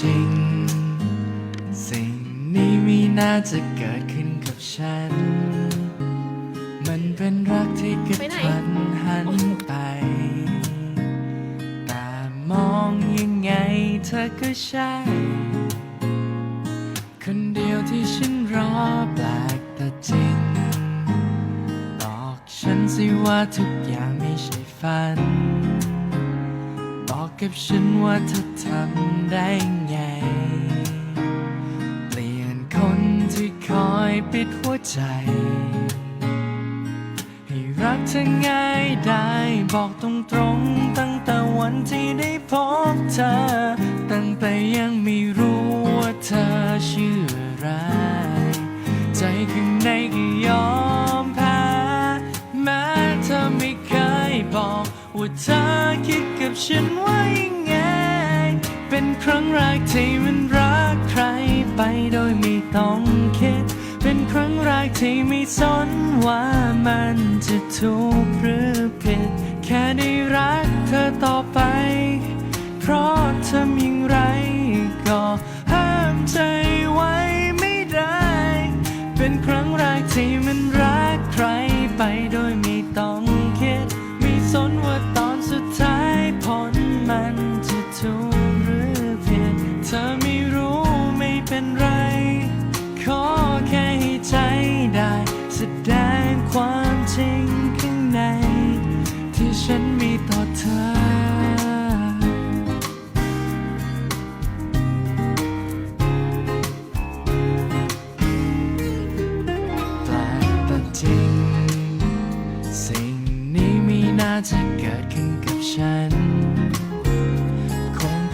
จริง สิ่งนี้ไม่น่าจะเกิดขึ้นกับฉัน มันเป็นรักที่กระทันหันไป แต่มองยังไงเธอก็ใช่ คนเดียวที่ฉันรอแปลกแต่จริง บอกฉันสิว่าทุกอย่างไม่ใช่ฝัน กกับฉันว่าเธอทำได้ไง เปลี่ยนคนที่คอยปิดหัวใจ ให้รักเธอง่ายได้บอกตรงๆ ตั้งแต่วันที่ได้พบเธอ ตั้งแต่ยังไม่รู้ว่าเธอชื่ออะไร เธอคิดกับฉันว่ายังไง เป็นครั้งแรกที่มันรักใครไปโดยไม่ต้องคิด เป็นครั้งแรกที่ไม่สนว่ามันจะถูกหรือผิด แค่ได้รักเธอต่อไป เพราะทำอย่างไรก็ห้ามใจไว้ไม่ได้ เป็นครั้งแรกที่มันรัก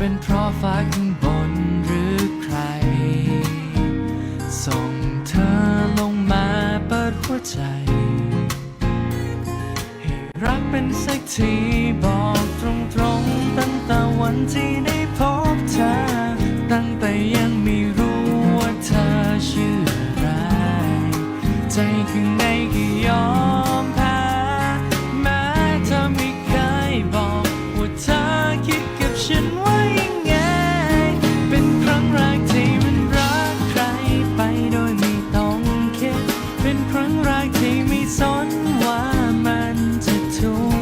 เป็นเพราะฟ้าข้างบนหรือใคร ส่งเธอลงมาเปิดหัวใจ ให้รักเป็นสักทีบอกตรงๆ ตั้งแต่วันที่ได้พบเธอ ตั้งแต่ยังไม่รู้ว่าเธอชื่ออะไร ใจข้างในก็ยอม จ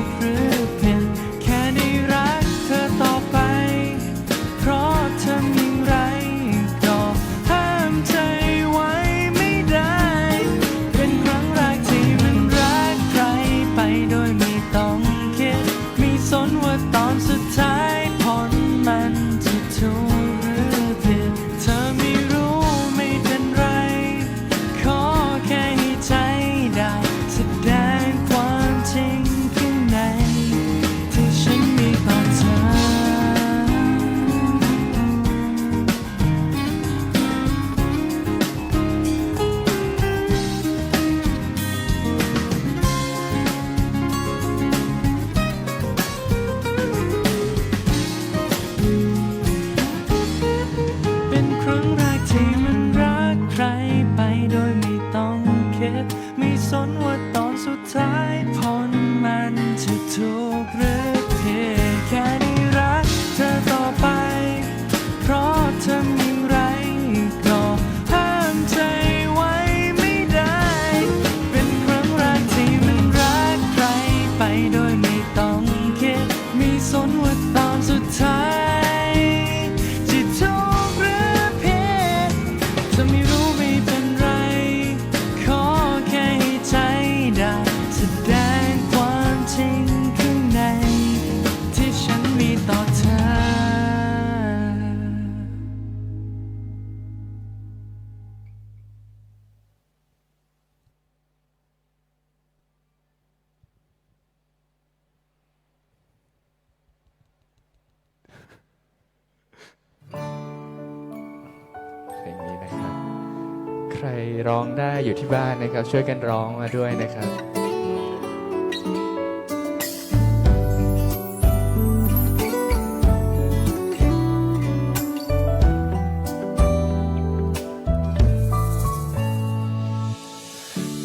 ใคร ใครร้องได้อยู่ที่บ้านนะครับ ช่วยกันร้องมาด้วยนะครับ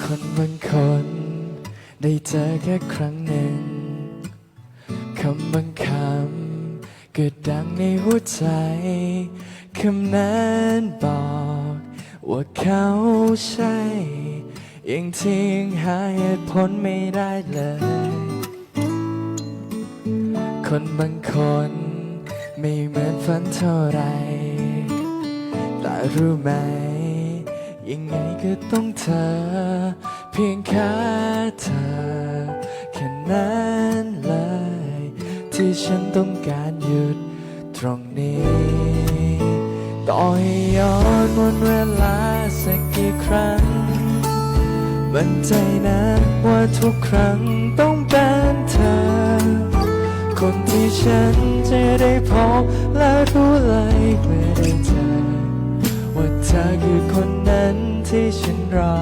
คนบางคนได้เจอแค่ครั้งหนึ่งคำบางคำเกิดดังในหัวใจคำนั้นบอก ว่าเขาใช่ยังที่ยังหาเหตุผลไม่ได้เลย คนบางคนไม่เหมือนฝันเท่าไร แต่รู้ไหม ยังไงก็ต้องเธอ เพียงแค่เธอแค่นั้นเลย ที่ฉันต้องการหยุดตรงนี้ ต่อย้อนวันเวลาสักกี่ครั้ง มันใจนะว่าทุกครั้งต้องเป็นเธอ คนที่ฉันจะได้พบและรู้เลยเมื่อได้เจอว่าเธอคือคนนั้นที่ฉันรอ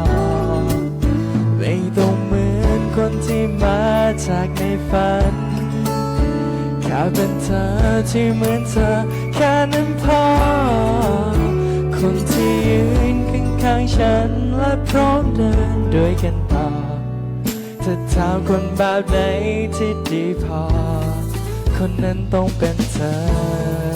ไม่ต้องเหมือนคนที่มาจากในฝันแค่เป็นเธอที่เหมือนเธอแค่นั้นพอ คนที่ยืนข้างๆฉันและพร้อมเดินด้วยกันต่อถ้าถามคนแบบไหนที่ดีพอ คนนั้นต้องเป็นเธอ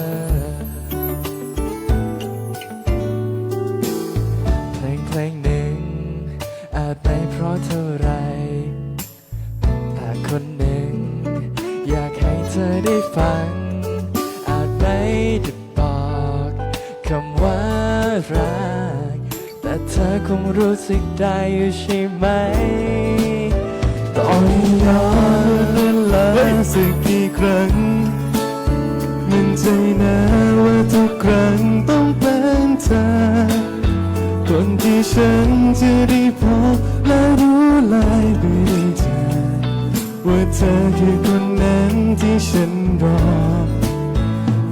เธอคงรู้สึกได้อยู่ใช่ไหมตอให้ย้อนเวลาสักกี่ครั้ง มันใจนะว่าทุกครั้งต้องเป็นเธอ คนที่ฉันจะได้พบและรู้เลยด้วยเธอ ว่าเธอคือคนนั้นที่ฉันรอ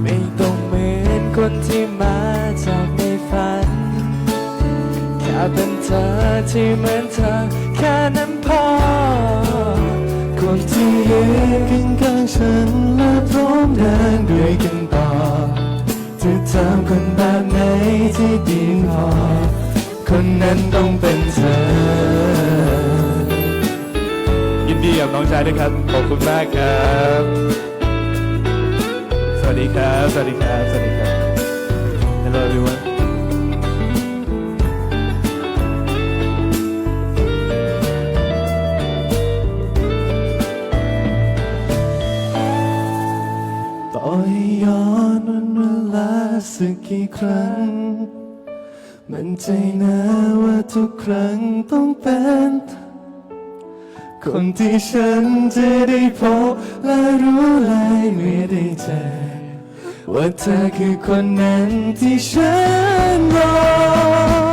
ไม่ต้องเหมือนคนที่มาจาก เป็นเธอที่เหมือนเธอ แค่นั้นพอ คนที่ยืนข้างๆฉันและพร้อมเดินด้วยกันต่อจะทำคนแบบไหนที่ดีพอ คนนั้นต้องเป็นเธอ ยินดีกับน้องชายด้วยครับ ขอบคุณมากครับ สวัสดีครับ สวัสดีครับ สวัสดีครับ Hello everyone กี่ครั้ง มันใจนะว่าทุกครั้งต้องเป็น คนที่ฉันจะได้พบและรู้เลยเมื่อได้เจอว่าเธอคือคนนั้นที่ฉันรอ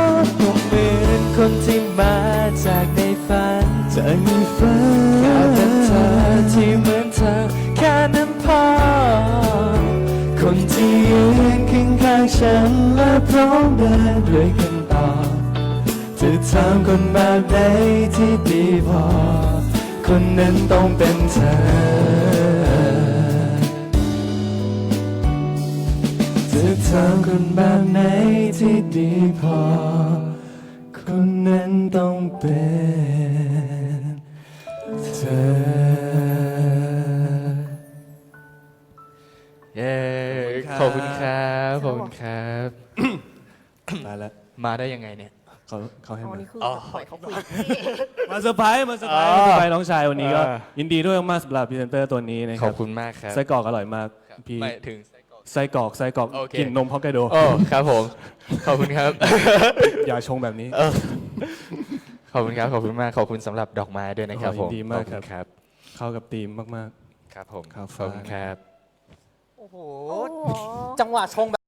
ต้อมเดินด้วยกันต่อจะทำคนแบบไหนที่ดีพอ คนนั้นต้องเป็นเธอ จะทำคนแบบไหนที่ดีพอ คนนั้นต้องเป็นเธอ เย้ขอบคุณครับขอบคุณครับ มาแล้วมาได้ยังไงเนี่ยเขาเขาให้อ๋อมานี่คือปล่อยเขาคุยมาเซอร์ไพรส์มาเซอร์ไพรส์อ๋อมาเซอร์ไพรส์น้องชายวันนี้ก็อ่ายินดีด้วยมากๆสำหรับพรีเซนเตอร์ตัวนี้นะคขรัอบคุณมากครับไส้กรอกอร่อยมากพี่ไม่ถึง ไส้กรอกไส้กรอกโอเค กลิ่นนมฮอกไกโดโอ้ครับผม ขอบคุณครับ อย่าชงแบบนี้ ขอบคุณครับ ขอบคุณมาก ขอบคุณสำหรับดอกไม้ด้วยนะครับโอ้ผมยินดีมากขอบณครับ เข้ากับธีมมาก ครับผมครับขอบคุณครับโอ้โห จังหวะชงแบบ